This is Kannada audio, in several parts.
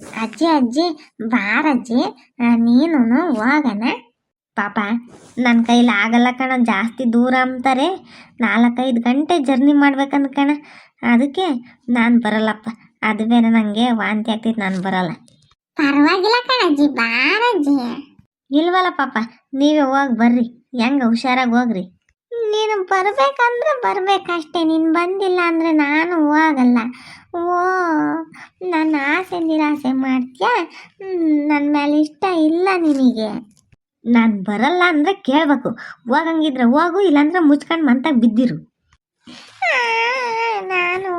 ಅಜ್ಜಿ ಅಜ್ಜಿ ಬಾರಜ್ಜಿ ನೀನು ಹೋಗಣ. ಪಾಪ ನನ್ನ ಕೈಲಿ ಆಗಲ್ಲ ಕಣ ಜಾಸ್ತಿ ದೂರ ಅಂತಾರೆ. ನಾಲ್ಕೈದು ಗಂಟೆ ಜರ್ನಿ ಮಾಡ್ಬೇಕಂದ್ ಕಣ. ಅದಕ್ಕೆ ನಾನು ಬರಲ್ಲಪ್ಪ. ಅದು ಬೇರೆ ನನಗೆ ವಾಂತಿ ಆಗ್ತೈತೆ ನಾನು ಬರಲ್ಲ. ಪರವಾಗಿಲ್ಲ ಕಣಜ್ಜಿ ಬಾರಜ್ಜಿ ಇಲ್ವಲ್ಲ ಪಾಪ ನೀವೇ ಹೋಗಿ ಬರ್ರಿ. ಹೆಂಗ ಹುಷಾರಾಗಿ ಹೋಗ್ರಿ. ನೀನು ಬರ್ಬೇಕಂದ್ರೆ ಬರ್ಬೇಕಷ್ಟೇ ನೀನು ಬಂದಿಲ್ಲ ಅಂದ್ರೆ ನಾನು ಹೋಗಲ್ಲ. ಓ, ನನ್ನ ಆಸೆ ನಿರಾಸೆ ಮಾಡ್ತೀಯಾ? ನನ್ನ ಮೇಲೆ ಇಷ್ಟ ಇಲ್ಲ ನಿನಗೆ. ನಾನು ಬರಲ್ಲ ಅಂದರೆ ಕೇಳಬೇಕು. ಹೋಗಂಗಿದ್ರೆ ಹೋಗು, ಇಲ್ಲಾಂದ್ರೆ ಮುಚ್ಕೊಂಡು ಮಂತಾಗ ಬಿದ್ದಿರು. ನಾನು,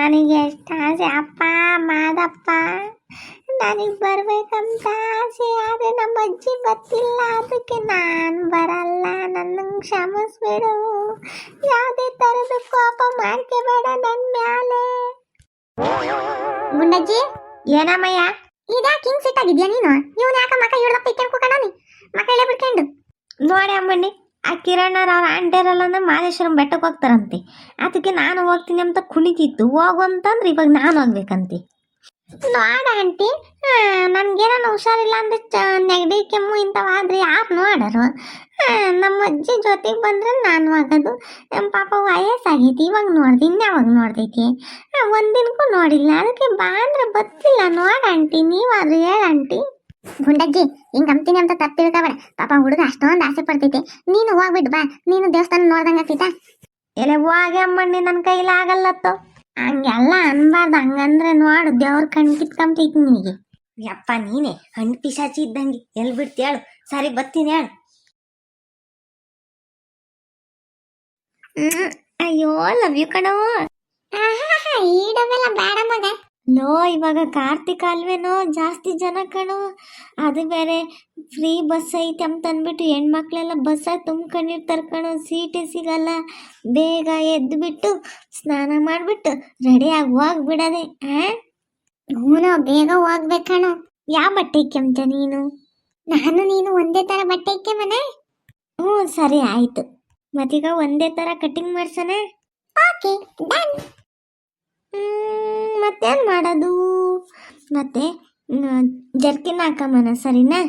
ನನಗೆ ಎಷ್ಟು ಆಸೆ? ಅಪ್ಪ, ಮಾದಪ್ಪ, ನನಗೆ ಬರಬೇಕಂತ ಆಸೆ, ಆದರೆ ನಮ್ಮ ಅಜ್ಜಿ ಗೊತ್ತಿಲ್ಲ ಅದಕ್ಕೆ ನಾನು ಬರಲ್ಲ. ನನ್ನ ಕ್ಷಮಿಸ್ಬೇಡು. ಯಾವುದೇ ಥರದ ಕೋಪ ಮಾಡ್ಕೋಬೇಡ ಏನಮ್ಮಯ್ಯ? ಇದ್ಯಾಕೆ ಹಿಂಗ್ ಸಿಟ್ಟಾಗಿದ್ಯಾ ನೀನು? ಇವನ್ ಯಾಕ ಮಕ ಹಿಡ್ದಪ್ಪ ಇಕ್ಕೊಂಡು ಕೂಕಣಿ ಮಕ ಇಳೆ ಬಿಡ್ಕೊಂಡು. ನೋಡಿ ಅಮ್ಮಣ್ಣಿ, ಆ ಕಿರಣರ್ ಅವ್ರ ಆಂಟಿಯರಲ್ಲ ಮಾದೇಶ್ವರಂ ಬೆಟ್ಟಕ್ಕೆ ಹೋಗ್ತಾರಂತೆ. ಅದಕ್ಕೆ ನಾನು ಹೋಗ್ತೀನಿ ಅಂತ ಕುಣಿತಿತ್ತು ಹೋಗು ಅಂತಂದ್ರೆ ಇವಾಗ ನಾನು ಹೋಗ್ಬೇಕಂತೆ. ನೋಡ ಆಂಟಿ. ನನ್ಗೇನ ಹುಷಾರಿಲ್ಲ ಅಂದ್ರೆ ಚ ನೆಗಡಿ ಕೆಮ್ಮು ಇಂಥವಾದ್ರೆ ಯಾರು ನೋಡರು? ನಮ್ಮ ಅಜ್ಜಿ ಜೊತೆಗೆ ಬಂದ್ರೆ ನಾನು ಆಗೋದು. ನಮ್ಮ ಪಾಪ ವಯಸ್ಸಾಗೈತಿ ಇವಾಗ ನೋಡ್ದೆ ಇನ್ಯಾವಾಗ ನೋಡ್ದೈತಿ? ಒಂದಿನಕ್ಕೂ ನೋಡಿಲ್ಲ ಅದಕ್ಕೆ ಬಾ ಅಂದ್ರೆ ಬತ್ತಿಲ್ಲ ನೋಡ ಆಂಟಿ ನೀವಾದ್ರು ಹೇಳ ಆಂಟಿ. ಗುಂಡಜ್ಜಿ ಹಿಂಗ್ ಅಂತೀನಿ ಅಂತ ತಪ್ಪು ತಿಳ್ಕೊಬೇಡ ಪಾಪ ಹುಡುಗ ಅಷ್ಟೊಂದು ಆಸೆ ಪಡ್ತೈತಿ. ನೀನು ಹೋಗ್ಬಿಟ್ಟು ಬಾ. ನೀನು ದೇವಸ್ಥಾನ ನೋಡ್ದಂಗ ಆಗ್ತೈತಾ? ಎಲೆ ಹೋಗಿ ಅಮ್ಮಣ್ಣಿ ನನ್ನ ಕೈಲಿ ಆಗಲ್ಲತ್ತೋ ಹಂಗೆಲ್ಲ ಅನ್ಬಾರ್ದು ಹಂಗಂದ್ರೆ ನೋಡು ದೇವ್ರ ಕಣ್ ಕಿತ್ಕೊಂತೈತಿ ನಿನಗೆ. ಯಪ್ಪ ನೀನೆ ಹಣ್ಣು ಪಿಶಾಚಿ ಇದ್ದಂಗೆ ಎಲ್ಲಿ ಬಿಡ್ತಿ ಹೇಳು ಸರಿ ಬರ್ತೀನಿ ಹೇಳು. ಅಯ್ಯೋ ಲವ್ ಯು ಕಣೋ. ಲೋ ಇವಾಗ ಕಾರ್ತಿಕ್ ಅಲ್ವೇನೋ ಜಾಸ್ತಿ ಜನ ಕಣೋ. ಅದು ಬೇರೆ ಫ್ರೀ ಬಸ್ ಐತೆ ಅಂತ ಅಂದ್ಬಿಟ್ಟು ಹೆಣ್ಮಕ್ಳೆಲ್ಲ ಬಸ್ಸಾಗಿ ತುಂಬ್ಕೊಂಡಿರ್ತಾರೆ ಕಣೋ. ಸೀಟೇ ಸಿಗಲ್ಲ. ಬೇಗ ಎದ್ದುಬಿಟ್ಟು ಸ್ನಾನ ಮಾಡಿಬಿಟ್ಟು ರೆಡಿಯಾಗಿ ಹೋಗ್ಬಿಡದೆ. ಆ? ಹ್ಞೂ ಬೇಗ ಹೋಗ್ಬೇಕಣೋ ಯಾವ ಬಟ್ಟೆ ಕೆಮ್ತ ನೀನು? ನಾನು, ನೀನು ಒಂದೇ ಥರ ಬಟ್ಟೆ ಮನೆ? ಹ್ಞೂ, ಸರಿ ಆಯಿತು. ಮತ್ತೀಗ ಒಂದೇ ಥರ ಕಟಿಂಗ್ ಮಾಡ್ಸೋಣ? Okay, done. ಮತ್ತೇನು ಮಾಡೋದು? ಮತ್ತೆ ಜರ್ಕಿನ ಹಾಕಮ್ಮನ, ಸರಿನಾ?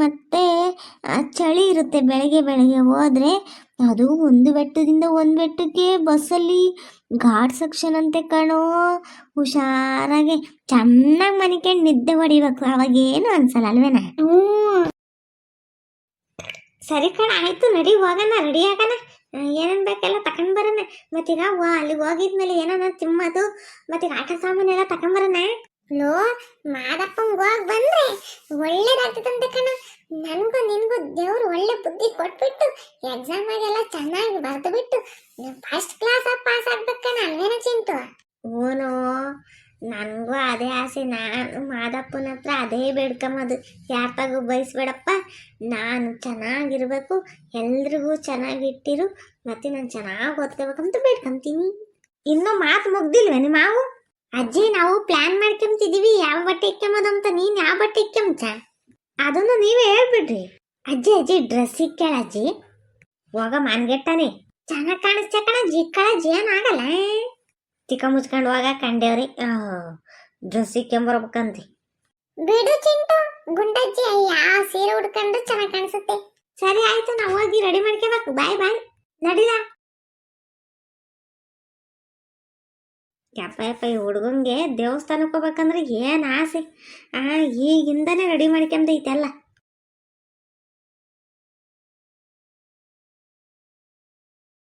ಮತ್ತೆ ಚಳಿ ಇರುತ್ತೆ ಬೆಳಗ್ಗೆ ಬೆಳಗ್ಗೆ ಹೋದರೆ, ಅದು ಒಂದು ಬೆಟ್ಟದಿಂದ ಒಂದು ಬೆಟ್ಟಕ್ಕೆ ಬಸ್ಸಲ್ಲಿ ಘಾಟ್ ಸೆಕ್ಷನ್ ಅಂತೆ ಕಣೋ. ಹುಷಾರಾಗೆ, ಚೆನ್ನಾಗಿ ಮನಿಕೊಂಡು ನಿದ್ದೆ ಹೊಡಿಬೇಕು. ಅವಾಗೇನು ಅನ್ಸಲ್ಲ, ಅಲ್ವೇನ? ಸರಿ ಕಣ, ಆಯ್ತು ನಡಿ, ಹೋಗೋಣ ರೆಡಿ ಆಗೋಣ. ಏನೇನು ಬೇಕೆಲ್ಲ, ತಕೊಂಡ್ ಬರೋಣ. ಮತ್ತೀಗ ವಾ, ಅಲ್ಲಿಗೆ ಹೋಗಿದ್ಮೇಲೆ ಏನಾನ ತಿಮ್ಮದು ಮತ್ತೀಗ ಆಟ ಸಾಮಾನೆಲ್ಲ ತಕೊಂಬರೋಣ ಲೋ ಮಾದಪ್ಪಂಗ್ ಹೋಗ್ ಬಂದ್ರೆ ಒಳ್ಳೇದಾಗ್ತದಂತೆ ಕಣ. ನನಗೂ ನಿನಗೂ ದೇವ್ರು ಒಳ್ಳೆ ಬುದ್ಧಿ ಕೊಟ್ಬಿಟ್ಟು ಎಕ್ಸಾಮ್ ಆಗೆಲ್ಲ ಚೆನ್ನಾಗಿ ಬರೆದು ಬಿಟ್ಟು ಫಸ್ಟ್ ಕ್ಲಾಸ್ ಪಾಸ್ ಆಗ್ಬೇಕಣ್ಣ ಅಲ್ವೇನ ಚಿಂತು ಓನೋ ನನಗೂ ಅದೇ ಆಸೆ, ನಾನು ಮಾದಪ್ಪನ ಹತ್ರ ಅದೇ ಬೇಡ್ಕೊಂಬೋದು ಯಾರ ತಗೋ ಬಯಸ್ಬೇಡಪ್ಪ, ನಾನು ಚೆನ್ನಾಗಿರಬೇಕು, ಎಲ್ರಿಗೂ ಚೆನ್ನಾಗಿಟ್ಟಿರು, ಮತ್ತು ನಾನು ಚೆನ್ನಾಗಿ ಓದ್ಕೋಬೇಕಂತ ಬೇಡ್ಕೊಂತೀನಿ. ಇನ್ನೂ ಮಾತು ಮುಗ್ದಿಲ್ವೇನು ಮಾವು? ಅಜ್ಜಿ, ನಾವು ಪ್ಲ್ಯಾನ್ ಮಾಡ್ಕೊಂತಿದ್ದೀವಿ ಯಾವ ಬಟ್ಟೆ ಅಂತ, ನೀನು ಯಾವ ಬಟ್ಟೆ ಇಕ್ಕೊಂಚ ಅದನ್ನು ನೀವೇ ಹೇಳ್ಬಿಡ್ರಿ. ಅಜ್ಜಿ ಅಜ್ಜಿ ಡ್ರೆಸ್ ಇಕ್ಕೇಳ ಅಜ್ಜಿ? ಹೋಗ ಮಾನ್ಗೆಟ್ಟಾನೆ ಚೆನ್ನಾಗಿ ಕಾಣಿಸ್ತಾ ಕಣಜ್ಜಿ? ಕಳಜ್ಜಿ ಏನಾಗಲ್ಲ ತಿಕ್ಕ ಮುಚ್ಕೊಂಡು ಹೋಗ ಕಂಡೇವ್ರಿ ಡ್ರೆಸ್ ಇಕ್ಕೊಂಬರ್ಬೇಕಂತಿ ಬಿಡು ಚಿಂಟು ಗುಂಡಜ್ಜಿ ಯಾವ ಸೀರೆ ಉಡ್ಕೊಂಡು ಚೆನ್ನಾಗಿ ಕಾಣಿಸುತ್ತೆ. ಸರಿ ಆಯ್ತು ನಾವು ಹೋಗಿ ರೆಡಿ ಮಾಡ್ಕೋಬೇಕು. ಬಾಯ್ ಬಾಯ್ ನಡಿಲ? ಯಪ್ಪ ಯಪ್ಪ ಈ ಹುಡುಗಂಗೆ ದೇವಸ್ಥಾನಕ್ಕೆ ಹೋಗ್ಬೇಕಂದ್ರೆ ಏನು ಆಸೆ? ಆ ಈಗಿಂದನೇ ರೆಡಿ ಮಾಡ್ಕೊಂಡೈತೆಲ್ಲ.